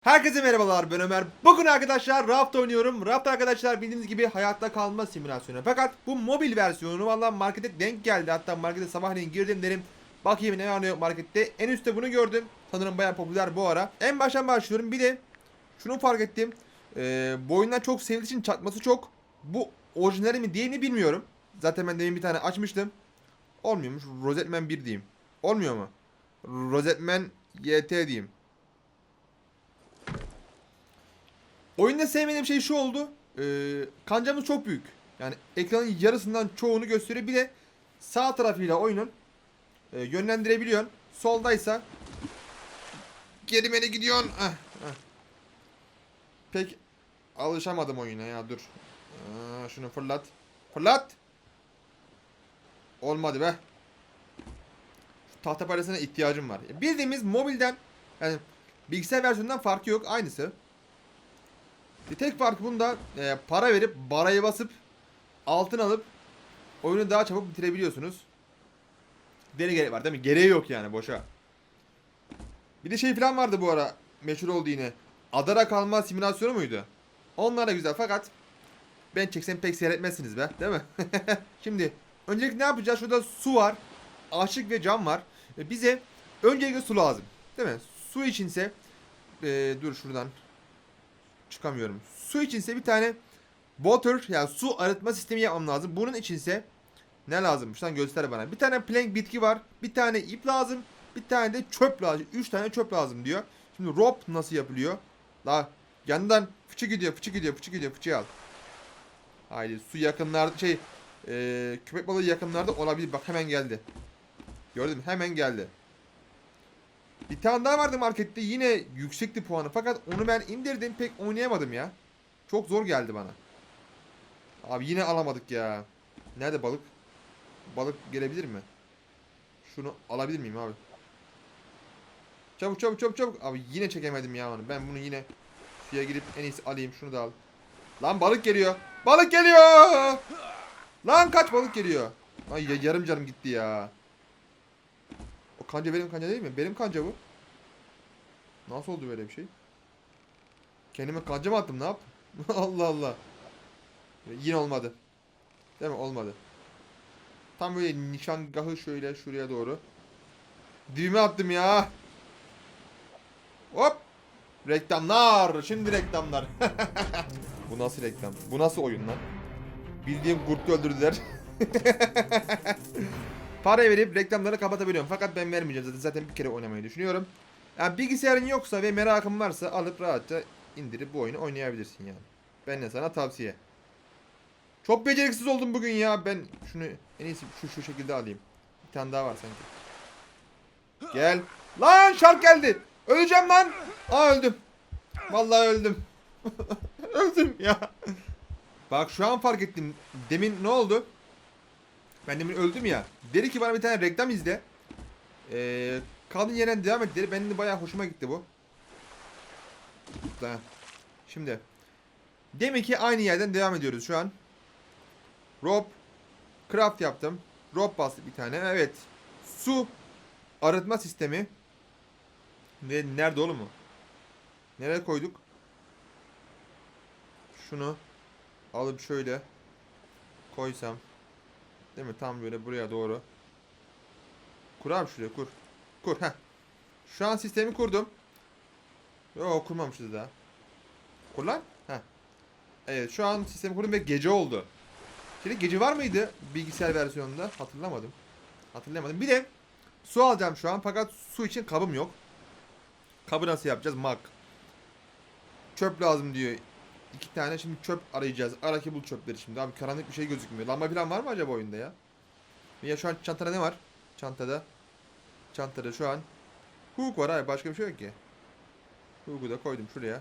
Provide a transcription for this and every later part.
Herkese merhabalar ben Ömer. Bugün arkadaşlar Raft oynuyorum. Raft arkadaşlar bildiğiniz gibi hayatta kalma simülasyonu. Fakat bu mobil versiyonu valla markete denk geldi. Hatta markete sabahleyin girdim dedim. Bakayım ne var ne yok markette. En üstte bunu gördüm. Sanırım bayağı popüler bu ara. En baştan başlıyorum. Bir de şunu fark ettim. Ee, bu oyundan çok sevdiği için çatması çok. Bu orijinali mi değil mi bilmiyorum. Zaten ben demin bir tane açmıştım. Olmuyormuş. Rosetman 1 diyeyim. Olmuyor mu? Rosetman YT diyeyim. Oyunda sevmediğim şey şu oldu. Ee, kancamız çok büyük. Yani ekranın yarısından çoğunu gösteriyor. Bir de sağ tarafıyla oyunun e, yönlendirebiliyorsun. Soldaysa geri beni gidiyorsun. Ah, ah. Pek alışamadım oyuna ya dur. Aa, şunu fırlat. Fırlat. Olmadı be. Şu tahta parasına ihtiyacım var. Bildiğimiz mobilden yani bilgisayar versiyonundan farkı yok. Aynısı. Bir tek farkı bunda e, para verip barayı basıp altın alıp oyunu daha çabuk bitirebiliyorsunuz. Deli gerek var değil mi? Gereği yok yani boşa. Bir de şey falan vardı bu ara meşhur oldu yine. Adara kalma simülasyonu muydu? Onlar da güzel fakat ben çeksem pek seyretmezsiniz be değil mi? Şimdi öncelikle ne yapacağız? Şurada su var. Aşık ve cam var. E, bize öncelikle su lazım. Değil mi? Su içinse e, dur şuradan çıkamıyorum. Su içinse bir tane water yani su arıtma sistemi yapmam lazım. Bunun içinse ne lazımmış lan göster bana. Bir tane plank bitki var. Bir tane ip lazım. Bir tane de çöp lazım. Üç tane çöp lazım diyor. Şimdi rope nasıl yapılıyor? La yandan fıçı gidiyor, fıçı gidiyor, fıçı gidiyor, fıçı al. Haydi su yakınlarda şey ee, köpek balığı yakınlarda olabilir. Bak hemen geldi. Gördün mü? Hemen geldi. Bir tane daha vardı markette yine yüksekti puanı fakat onu ben indirdim pek oynayamadım ya. Çok zor geldi bana. Abi yine alamadık ya. Nerede balık? Balık gelebilir mi? Şunu alabilir miyim abi? Çabuk çabuk çabuk çabuk. Abi yine çekemedim ya onu. Ben bunu yine suya girip en iyisi alayım. Şunu da al. Lan balık geliyor. Balık geliyor. Lan kaç balık geliyor. Ay ya- yarım canım gitti ya. Kanca benim kanca değil mi? Benim kanca bu. Nasıl oldu böyle bir şey? Kendime kanca mı attım ne yaptım? Allah Allah. Yine olmadı. Değil mi? Olmadı. Tam böyle nişangahı şöyle şuraya doğru. Düğme attım ya. Hop. Reklamlar. Şimdi reklamlar. Bu nasıl reklam? Bu nasıl oyun lan? Bildiğim kurtlu öldürdüler. Para verip reklamları kapatabiliyorum. Fakat ben vermeyeceğim zaten. Zaten bir kere oynamayı düşünüyorum. Yani bilgisayarın yoksa ve merakın varsa alıp rahatça indirip bu oyunu oynayabilirsin yani. Ben de sana tavsiye. Çok beceriksiz oldum bugün ya. Ben şunu en iyisi şu şu şekilde alayım. Bir tane daha var sanki. Gel. Lan şark geldi. Öleceğim lan. Aa öldüm. Vallahi öldüm. öldüm ya. Bak şu an fark ettim. Demin ne oldu? Ben demin öldüm ya. Dedi ki bana bir tane reklam izle. Ee, kaldığın yerden devam et dedi. Benim de bayağı hoşuma gitti bu. Şimdi. Demek ki aynı yerden devam ediyoruz şu an. Rope. Craft yaptım. Rope bastık bir tane. Evet. Su. Arıtma sistemi. Ne, nerede oğlum o? Nereye koyduk? Şunu alıp şöyle koysam. Değil mi? Tam böyle buraya doğru. Kur abi şuraya kur. Kur heh. Şu an sistemi kurdum. Yok kurmamışız daha. Kur lan. Heh. Evet şu an sistemi kurdum ve gece oldu. Şimdi gece var mıydı bilgisayar versiyonunda? Hatırlamadım. Hatırlamadım. Bir de su alacağım şu an fakat su için kabım yok. Kabı nasıl yapacağız? Mak. Çöp lazım diyor. İki tane şimdi çöp arayacağız. Ara ki bul çöpleri şimdi. Abi karanlık bir şey gözükmüyor. Lamba falan var mı acaba oyunda ya? Ya şu an çantada ne var? Çantada. Çantada şu an. Hook var abi. Başka bir şey yok ki. Hook'u da koydum şuraya.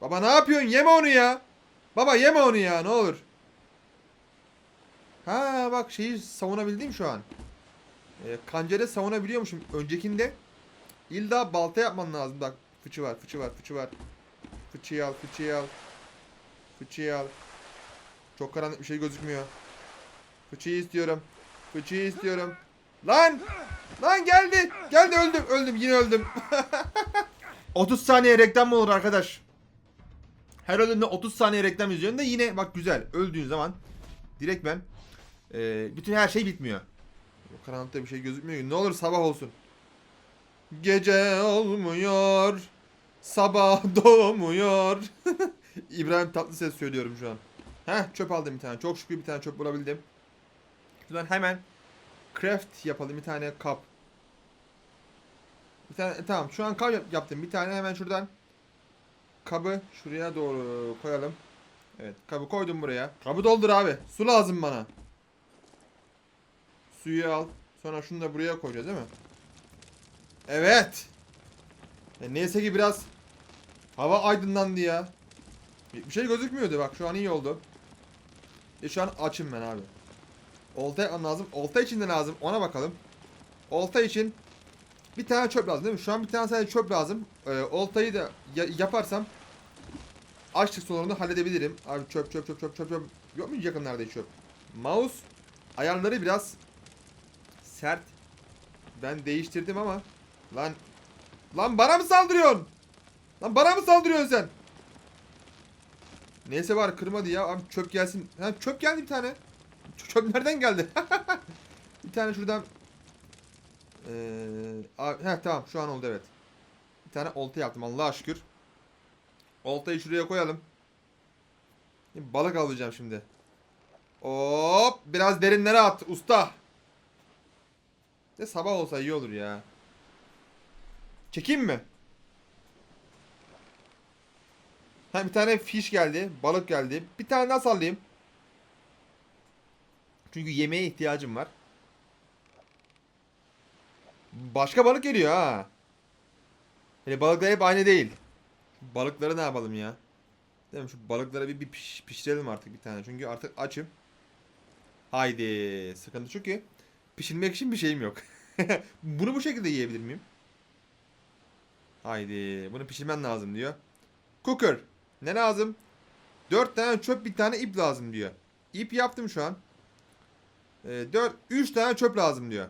Baba ne yapıyorsun? Yeme onu ya. Baba yeme onu ya ne olur. Ha bak şeyi savunabildim şu an. E, kancere savunabiliyormuşum. Öncekinde illa balta yapman lazım. Bak fıçı var fıçı var fıçı var. Fıçıyı al fıçıyı al. Fıçıyı al. Çok karanlık bir şey gözükmüyor. Fıçıyı istiyorum. Fıçıyı istiyorum. Lan! Lan geldi! Geldi öldüm öldüm yine öldüm. 30 saniye reklam mı olur arkadaş? Her öldüğünde 30 saniye reklam izliyorsun da yine bak güzel. Öldüğün zaman direkt ben bütün her şey bitmiyor. O karanlıkta bir şey gözükmüyor. Ne olur sabah olsun. Gece olmuyor. Sabah doğmuyor. İbrahim Tatlıses söylüyorum şu an. Heh çöp aldım bir tane. Çok şükür bir tane çöp bulabildim. Şuradan hemen craft yapalım bir tane kap. Bir tane e, tamam şu an kap yap- yaptım. Bir tane hemen şuradan kabı şuraya doğru koyalım. Evet kabı koydum buraya. Kabı doldur abi. Su lazım bana. Suyu al. Sonra şunu da buraya koyacağız değil mi? Evet. E, neyse ki biraz hava aydınlandı ya. Bir şey gözükmüyordu bak şu an iyi oldu. E şu an açım ben abi. Olta lazım. Olta için de lazım. Ona bakalım. Olta için bir tane çöp lazım değil mi? Şu an bir tane sadece çöp lazım. Ee, oltayı da ya- yaparsam açlık sorununu halledebilirim. Abi çöp çöp çöp çöp çöp çöp. Yok mu yakınlarda çöp? Mouse ayarları biraz sert. Ben değiştirdim ama lan lan bana mı saldırıyorsun? Lan bana mı saldırıyorsun sen? Neyse var kırmadı ya. Abi çöp gelsin. Ha çöp geldi bir tane. Ç- Çöp nereden geldi? bir tane şuradan ee, abi, tamam şu an oldu evet. Bir tane olta yaptım Allah'a şükür. Oltayı şuraya koyalım. Balık alacağım şimdi. Hop biraz derinlere at usta. De sabah olsa iyi olur ya. Çekeyim mi? Ha bir tane fiş geldi, balık geldi. Bir tane daha sallayayım. Çünkü yemeğe ihtiyacım var. Başka balık geliyor ha. Hele balıklar hep aynı değil. Balıkları ne yapalım ya? Değil mi? Şu balıkları bir, bir piş- pişirelim artık bir tane. Çünkü artık açım. Haydi. Sıkıntı şu ki pişirmek için bir şeyim yok. Bunu bu şekilde yiyebilir miyim? Haydi. Bunu pişirmen lazım diyor. Cooker. Ne lazım? 4 tane çöp bir tane ip lazım diyor. İp yaptım şu an. Ee, 4 3 tane çöp lazım diyor.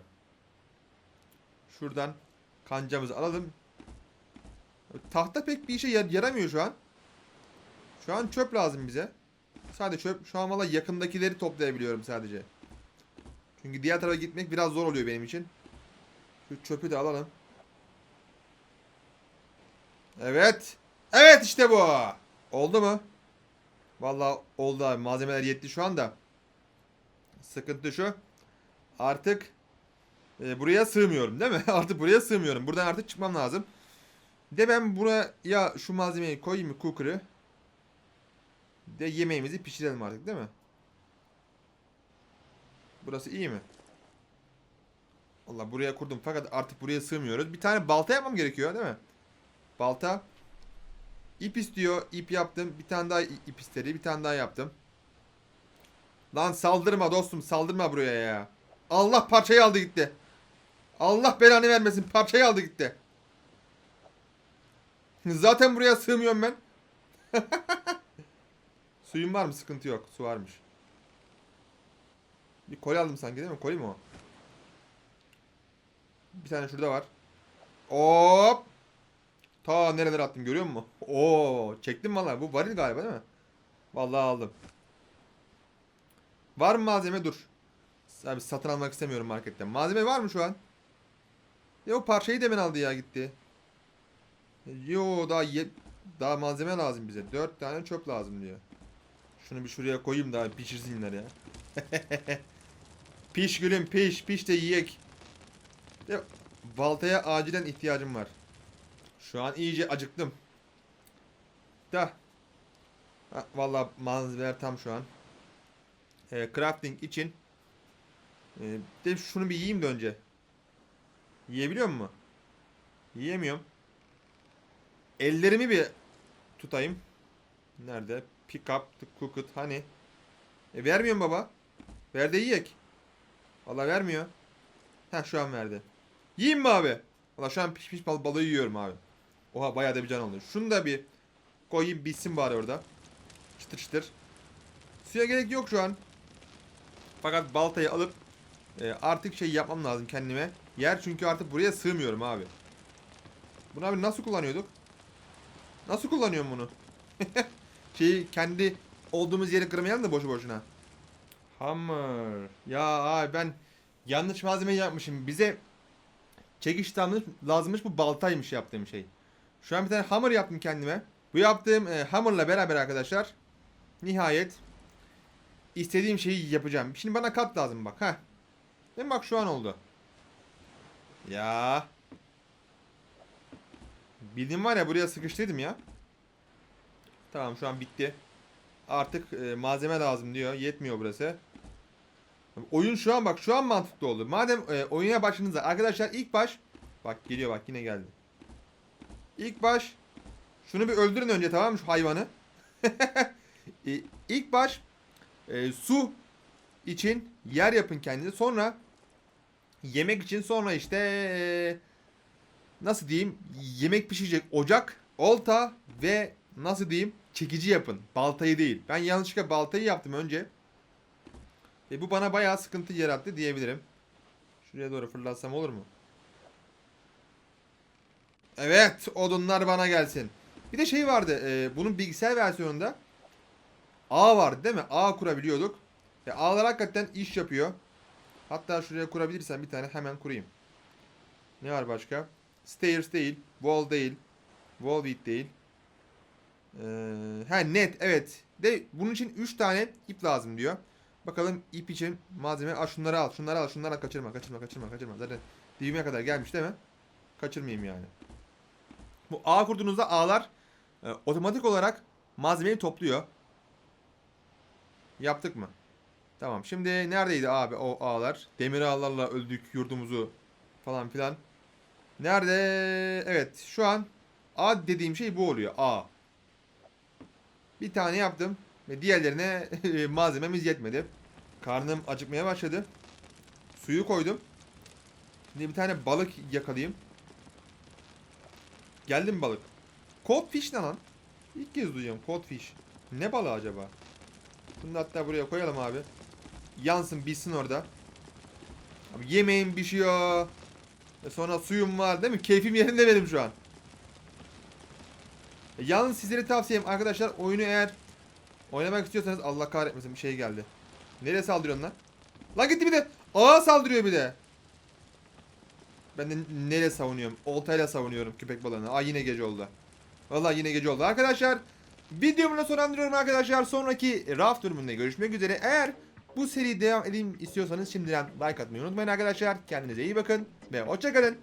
Şuradan kancamızı alalım. Tahta pek bir işe yar- yaramıyor şu an. Şu an çöp lazım bize. Sadece çöp. Şu an valla yakındakileri toplayabiliyorum sadece. Çünkü diğer tarafa gitmek biraz zor oluyor benim için. Şu çöpü de alalım. Evet. Evet işte bu. Oldu mu? Vallahi oldu abi. Malzemeler yetti şu anda. Sıkıntı şu. Artık e, buraya sığmıyorum değil mi? artık buraya sığmıyorum. Buradan artık çıkmam lazım. De ben buraya ya şu malzemeyi koyayım mı cooker'ı? De yemeğimizi pişirelim artık değil mi? Burası iyi mi? Allah buraya kurdum fakat artık buraya sığmıyoruz. Bir tane balta yapmam gerekiyor değil mi? Balta. İp istiyor. İp yaptım. Bir tane daha ip istedi. Bir tane daha yaptım. Lan saldırma dostum. Saldırma buraya ya. Allah parçayı aldı gitti. Allah belanı vermesin. Parçayı aldı gitti. Zaten buraya sığmıyorum ben. Suyun var mı? Sıkıntı yok. Su varmış. Bir koli aldım sanki değil mi? Koli mi o? Bir tane şurada var. Hop. Ta nerelere attım görüyor musun? Oo, çektim vallahi. Bu varil galiba değil mi? Vallahi aldım. Var mı malzeme? Dur. Abi satın almak istemiyorum marketten. Malzeme var mı şu an? Ya o parçayı demin aldı ya gitti. Yo daha ye daha malzeme lazım bize. 4 tane çöp lazım diyor. Şunu bir şuraya koyayım da pişirsinler ya. piş gülüm piş piş de yiyek. Ya, baltaya acilen ihtiyacım var. Şu an iyice acıktım. Da. Ha, vallahi malzemeler tam şu an. Ee, crafting için. Ee, de şunu bir yiyeyim de önce. Yiyebiliyor mu? Yiyemiyorum. Ellerimi bir tutayım. Nerede? Pick up the cooked hani. E vermiyorum baba. Ver de yiyek. Valla vermiyor. Heh şu an verdi. Yiyeyim mi abi? Valla şu an pişmiş bal balığı yiyorum abi. Oha bayağı da bir can oldu. Şunu da bir koyayım bitsin bari orada. Çıtır çıtır. Suya gerek yok şu an. Fakat baltayı alıp e, artık şey yapmam lazım kendime. Yer çünkü artık buraya sığmıyorum abi. Bunu abi nasıl kullanıyorduk? Nasıl kullanıyorum bunu? Şeyi kendi olduğumuz yeri kırmayalım da boşu boşuna. Hammer. Ya abi ben yanlış malzeme yapmışım. Bize çekiş lazımmış bu baltaymış yaptığım şey. Şu an bir tane hammer yaptım kendime. Bu yaptığım e, hammerla beraber arkadaşlar nihayet istediğim şeyi yapacağım. Şimdi bana kat lazım bak. Heh. Değil mi? Bak şu an oldu. Ya. Bildiğim var ya buraya sıkıştıydım ya. Tamam şu an bitti. Artık e, malzeme lazım diyor. Yetmiyor burası. Oyun şu an bak şu an mantıklı oldu. Madem e, oyuna başladığınızda arkadaşlar ilk baş bak geliyor bak yine geldi. İlk baş şunu bir öldürün önce tamam mı şu hayvanı. ilk baş e, su için yer yapın kendinize. Sonra yemek için sonra işte nasıl diyeyim yemek pişirecek ocak, olta ve nasıl diyeyim çekici yapın. Baltayı değil. Ben yanlışlıkla baltayı yaptım önce. E bu bana bayağı sıkıntı yarattı diyebilirim. Şuraya doğru fırlatsam olur mu? Evet, odunlar bana gelsin. Bir de şey vardı, e, bunun bilgisayar versiyonunda ağ vardı değil mi? Ağ kurabiliyorduk. E, ağlar hakikaten iş yapıyor. Hatta şuraya kurabilirsem bir tane hemen kurayım. Ne var başka? Stairs değil, wall değil, wall width değil. Ee, ha net evet. De bunun için 3 tane ip lazım diyor. Bakalım ip için malzeme. Al şunları al. Şunları al. Şunları al. Kaçırma. Kaçırma. Kaçırma. Kaçırma. Zaten dibime kadar gelmiş değil mi? Kaçırmayayım yani. Bu ağ kurduğunuzda ağlar e, otomatik olarak malzemeyi topluyor. Yaptık mı? Tamam. Şimdi neredeydi abi o ağlar? Demir ağlarla öldük yurdumuzu falan filan. Nerede? Evet. Şu an A dediğim şey bu oluyor. A. Bir tane yaptım. Ve diğerlerine malzememiz yetmedi. Karnım acıkmaya başladı. Suyu koydum. Şimdi bir tane balık yakalayayım. Geldi mi balık? Codfish ne lan? İlk kez duyuyorum codfish. Ne balığı acaba? Bunu hatta buraya koyalım abi. Yansın bitsin orada. Abi yemeğim pişiyor. Ve sonra suyum var değil mi? Keyfim yerinde benim şu an. E, Yalnız sizlere tavsiyem arkadaşlar oyunu eğer oynamak istiyorsanız Allah kahretmesin bir şey geldi. Nereye saldırıyorsun lan? Lan gitti bir de. Ağa saldırıyor bir de. Ben de nereye savunuyorum? Oltayla savunuyorum köpek balığını. Aa yine gece oldu. Vallahi yine gece oldu. Arkadaşlar videomu da sonlandırıyorum arkadaşlar. Sonraki raft bölümünde görüşmek üzere. Eğer bu seri devam edeyim istiyorsanız şimdiden like atmayı unutmayın arkadaşlar. Kendinize iyi bakın ve hoşçakalın.